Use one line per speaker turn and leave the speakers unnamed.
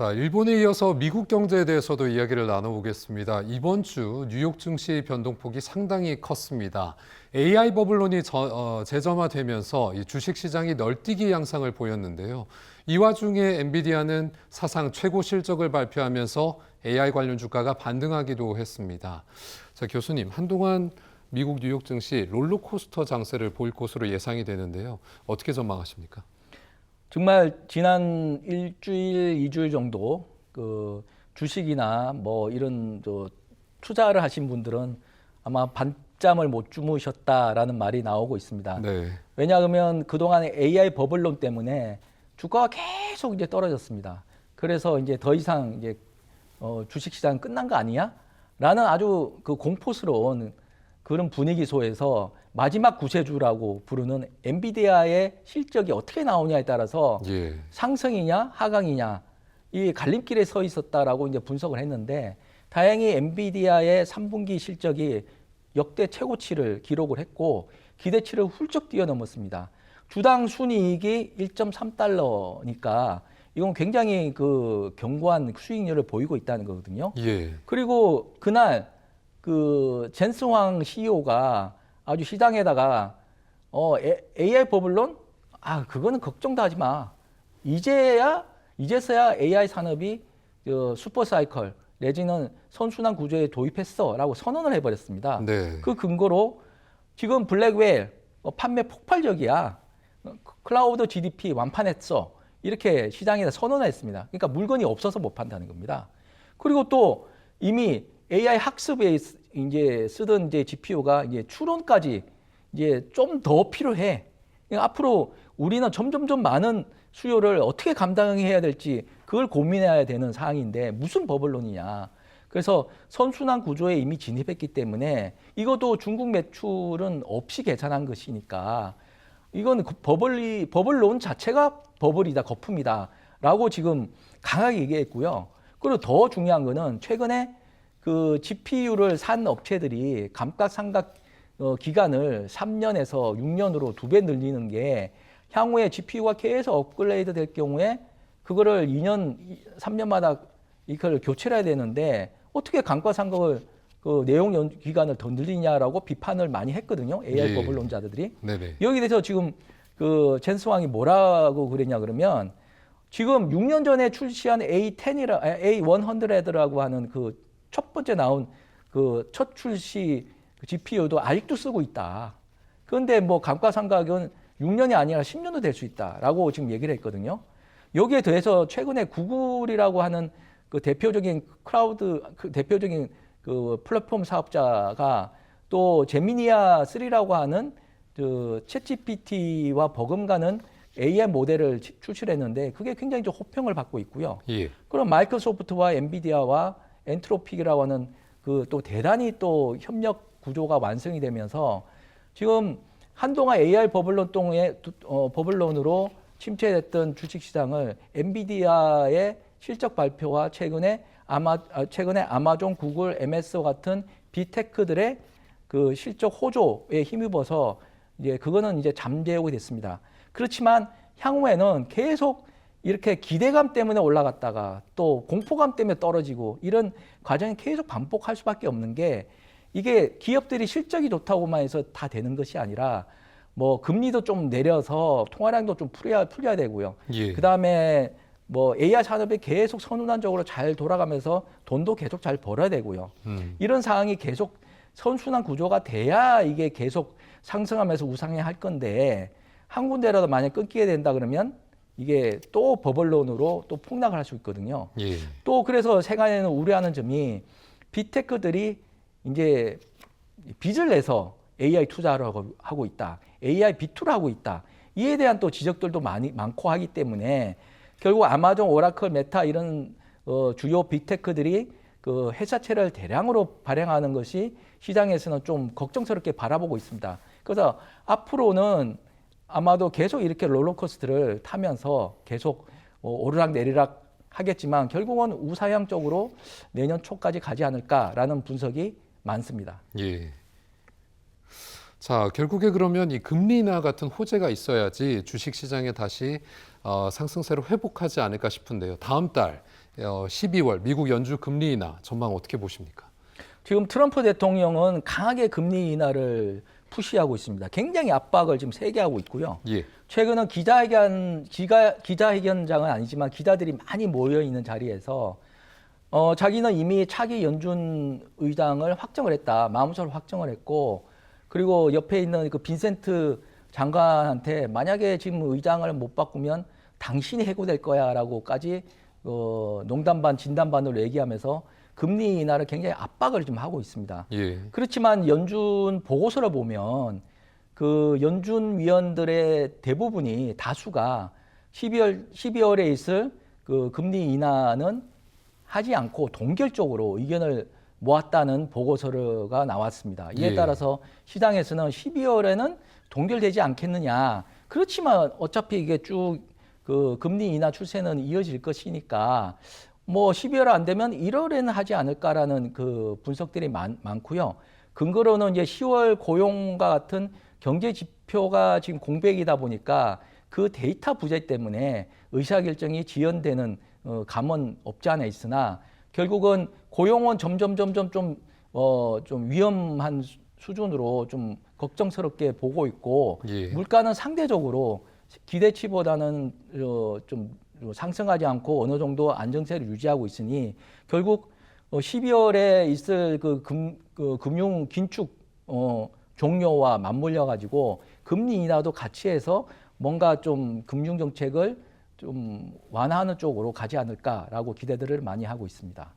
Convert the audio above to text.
자, 일본에 이어서 미국 경제에 대해서도 이야기를 나눠보겠습니다. 이번 주 뉴욕 증시 변동폭이 상당히 컸습니다. AI 버블론이 저- 어, 재점화되면서 이 주식 시장이 널뛰기 양상을 보였는데요. 이 와중에 엔비디아는 사상 최고 실적을 발표하면서 AI 관련 주가가 반등하기도 했습니다. 자, 교수님, 한동안 미국 뉴욕 증시 롤러코스터 장세를 보일 것으로 예상이 되는데요. 어떻게 전망하십니까?
정말 지난 일주일, 이주일 정도 그 주식이나 뭐 이런 저 투자를 하신 분들은 아마 반잠을 못 주무셨다라는 말이 나오고 있습니다.
네.
왜냐하면 그동안의 AI 버블론 때문에 주가가 계속 이제 떨어졌습니다. 그래서 이제 더 이상 이제 어, 주식 시장 끝난 거 아니야? 라는 아주 그 공포스러운 그런 분위기 속에서 마지막 구세주라고 부르는 엔비디아의 실적이 어떻게 나오냐에 따라서
예.
상승이냐 하강이냐 이 갈림길에 서 있었다라고 이제 분석을 했는데 다행히 엔비디아의 3분기 실적이 역대 최고치를 기록을 했고 기대치를 훌쩍 뛰어넘었습니다. 주당 순이익이 1.3달러니까 이건 굉장히 그 견고한 수익률을 보이고 있다는 거거든요.
예.
그리고 그날 그 젠스황 CEO가 아주 시장에다가 어 에- AI 버블론 아 그거는 걱정도 하지 마 이제야 이제서야 AI 산업이 그 슈퍼 사이클 내지는 선순환 구조에 도입했어 라고 선언을 해버렸습니다.
네.
그 근거로 지금 블랙웰 어, 판매 폭발적이야. 어, 클라우드 GDP 완판했어. 이렇게 시장에다 선언을 했습니다. 그러니까 물건이 없어서 못 판다는 겁니다. 그리고 또 이미 AI 학습에 쓰- 이제 쓰던 이제 GPU가 이제 추론까지 이제 좀 더 필요해. 그러니까 앞으로 우리는 점점점 많은 수요를 어떻게 감당해야 될지 그걸 고민해야 되는 상황인데 무슨 버블론이냐. 그래서 선순환 구조에 이미 진입했기 때문에 이것도 중국 매출은 없이 계산한 것이니까 이건 그 버블이 버블론 자체가 버블이다 거품이다라고 지금 강하게 얘기했고요. 그리고 더 중요한 거는 최근에 그 GPU를 산 업체들이 감가상각 어, 기간을 3년에서 6년으로 두 배 늘리는 게 향후에 GPU가 계속 업그레이드 될 경우에 그거를 2년, 3년마다 이걸 교체를 해야 되는데 어떻게 감가상각을 그 내용 연 기간을 더 늘리냐라고 비판을 많이 했거든요. AI
예.
버블론자들이.
네네.
여기 대해서 지금 그 젠스왕이 뭐라고 그랬냐 그러면 지금 6년 전에 출시한 A10이라 A100라고 하는 그 첫 번째 나온 그 첫 출시 그 GPU도 아직도 쓰고 있다. 그런데 뭐 감가상각은 6년이 아니라 10년도 될 수 있다라고 지금 얘기를 했거든요. 여기에 더해서 최근에 구글이라고 하는 그 대표적인 클라우드 그 대표적인 그 플랫폼 사업자가 또 제미니아 3라고 하는 그 챗GPT와 버금가는 AI 모델을 치- 출시했는데 그게 굉장히 좀 호평을 받고 있고요.
예.
그럼 마이크로소프트와 엔비디아와 엔트로픽이라고 하는 그 또 대단히 또 협력 구조가 완성이 되면서 지금 한동안 AI 버블론 동에 어, 버블론으로 침체됐던 주식 시장을 엔비디아의 실적 발표와 최근에 아마 아, 최근에 아마존, 구글, MS 같은 비테크들의 그 실적 호조에 힘입어서 이제 그거는 이제 잠재우게 됐습니다. 그렇지만 향후에는 계속 이렇게 기대감 때문에 올라갔다가 또 공포감 때문에 떨어지고 이런 과정이 계속 반복할 수밖에 없는 게 이게 기업들이 실적이 좋다고만 해서 다 되는 것이 아니라 뭐 금리도 좀 내려서 통화량도 좀 풀어야 풀려야 되고요.
예.
그다음에 뭐 AI 산업이 계속 선순환적으로 잘 돌아가면서 돈도 계속 잘 벌어야 되고요.
음.
이런 상황이 계속 선순환 구조가 돼야 이게 계속 상승하면서 우상해 할 건데 한 군데라도 만약 끊기게 된다 그러면 이게 또 버블론으로 또 폭락을 할 수 있거든요.
예.
또 그래서 세간에는 우려하는 점이 빅테크들이 이제 빚을 내서 AI 투자를 하고- 하고 있다. AI 비투를 하고 있다. 이에 대한 또 지적들도 많이 많고 하기 때문에 결국 아마존, 오라클, 메타 이런 어, 주요 빅테크들이 그 회사채를 대량으로 발행하는 것이 시장에서는 좀 걱정스럽게 바라보고 있습니다. 그래서 앞으로는 아마도 계속 이렇게 롤러코스터를 타면서 계속 어, 오르락 내리락 하겠지만 결국은 우사향 쪽으로 내년 초까지 가지 않을까라는 분석이 많습니다.
예. 자, 결국에 그러면 이 금리 인하 같은 호재가 있어야지 주식 시장에 다시 어, 상승세로 회복하지 않을까 싶은데요. 다음 달 어, 12월 미국 연주 금리 인하 전망 어떻게 보십니까?
지금 트럼프 대통령은 강하게 금리 인하를 푸시하고 있습니다. 굉장히 압박을 지금 세게 하고 있고요.
예.
최근은 기자회견 기가, 기자회견장은 아니지만 기자들이 많이 모여 있는 자리에서 어, 자기는 이미 차기 연준 의장을 확정을 했다. 마음속으로 확정을 했고 그리고 옆에 있는 그 빈센트 장관한테 만약에 지금 의장을 못 바꾸면 당신이 해고될 거야라고까지 어, 농담 반 진담 반으로 얘기하면서 금리 인하를 굉장히 압박을 좀 하고 있습니다.
예.
그렇지만 연준 보고서를 보면 그 연준 위원들의 대부분이 다수가 12월 12월에 있을 그 금리 인하는 하지 않고 동결적으로 의견을 모았다는 보고서가 나왔습니다. 이에
예.
따라서 시장에서는 12월에는 동결되지 않겠느냐. 그렇지만 어차피 이게 쭉 그 금리 인하 추세는 이어질 것이니까 뭐 12월 안 되면 1월에는 하지 않을까라는 그 분석들이 많, 많고요. 근거로는 이제 10월 고용과 같은 경제 지표가 지금 공백이다 보니까 그 데이터 부재 때문에 의사결정이 지연되는 어, 감은 없지 않아 있으나 결국은 고용은 점점 점점 좀 어, 좀 위험한 수- 수준으로 좀 걱정스럽게 보고 있고
예.
물가는 상대적으로 기대치보다는 어, 좀 상승하지 않고 어느 정도 안정세를 유지하고 있으니 결국 어, 12월에 있을 그, 금, 그 금융 긴축 어, 종료와 맞물려 가지고 금리 인하도 같이 해서 뭔가 좀 금융 정책을 좀 완화하는 쪽으로 가지 않을까라고 기대들을 많이 하고 있습니다.